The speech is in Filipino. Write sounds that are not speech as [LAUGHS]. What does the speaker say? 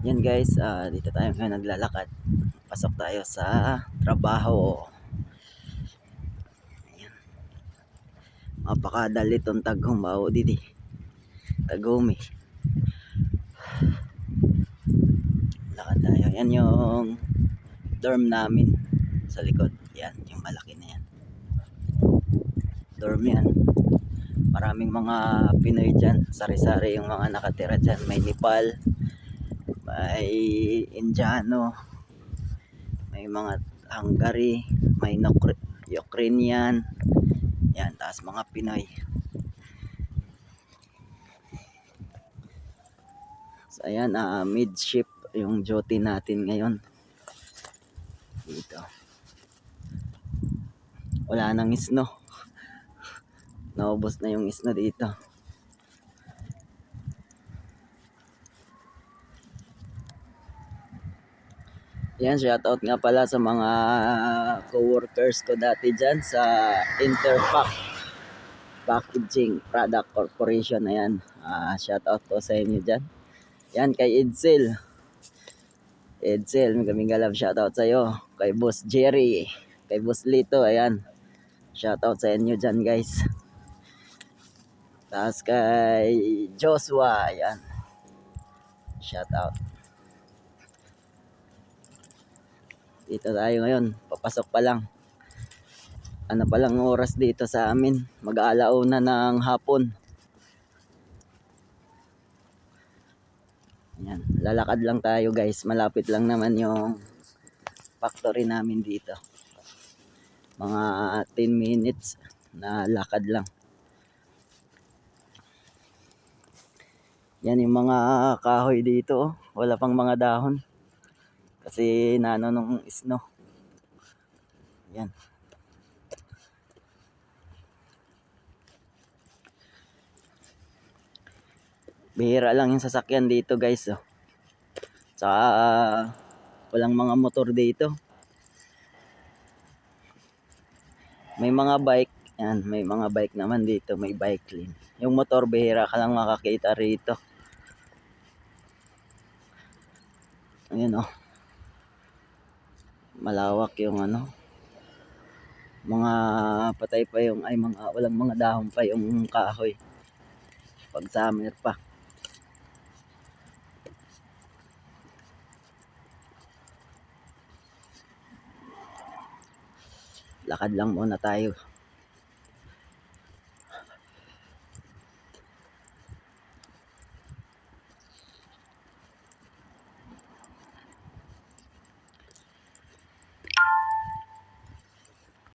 Yan guys, ah, dito tayo ngayon naglalakad. Pasok tayo sa trabaho. Ayan. Mapakadalit tong tagong bao didi. Tagumi. Lakad tayo. Yan yung dorm namin sa likod. Yan, yung malaki na yan. Dorm yan. Maraming mga Pinoy dyan. Sari-sari yung mga nakatira dyan. May Nepal, may Indiano, may mga Hungary, may Ukrainian, yan, taas mga Pinoy. So ayan, ah, midship yung duty natin ngayon. Dito. Wala nang snow. [LAUGHS] Naubos na yung snow dito. Yan, shoutout nga pala sa mga co-workers ko dati dyan sa Interpack Packaging Product Corporation. Ayan, ah shoutout po sa inyo dyan. Yan, kay Edsel. Edsel, kaming galab shoutout sa iyo. Kay Boss Jerry, kay Boss Lito, ayan. Shoutout sa inyo dyan guys. Tapos kay Joshua, ayan. Shoutout. Dito tayo ngayon. Papasok pa lang. Ano pa lang oras dito sa amin. Mag-aalauna ng hapon. Yan. Lalakad lang tayo guys. Malapit lang naman yung factory namin dito. Mga 10 minutes na lakad lang. Yan yung mga kahoy dito. oh. Wala pang mga dahon. Kasi nano nung snow. Yan. Bihira lang yung sasakyan dito guys. Oh. Saka ah, walang mga motor dito. May mga bike. Yan, may mga bike naman dito. May bike lane. Yung motor bihira ka lang makakita rito. Ayan oh. Malawak yung ano. Mga patay pa yung ay mga walang mga dahon pa yung kahoy. Pag summer pa. Lakad lang muna tayo.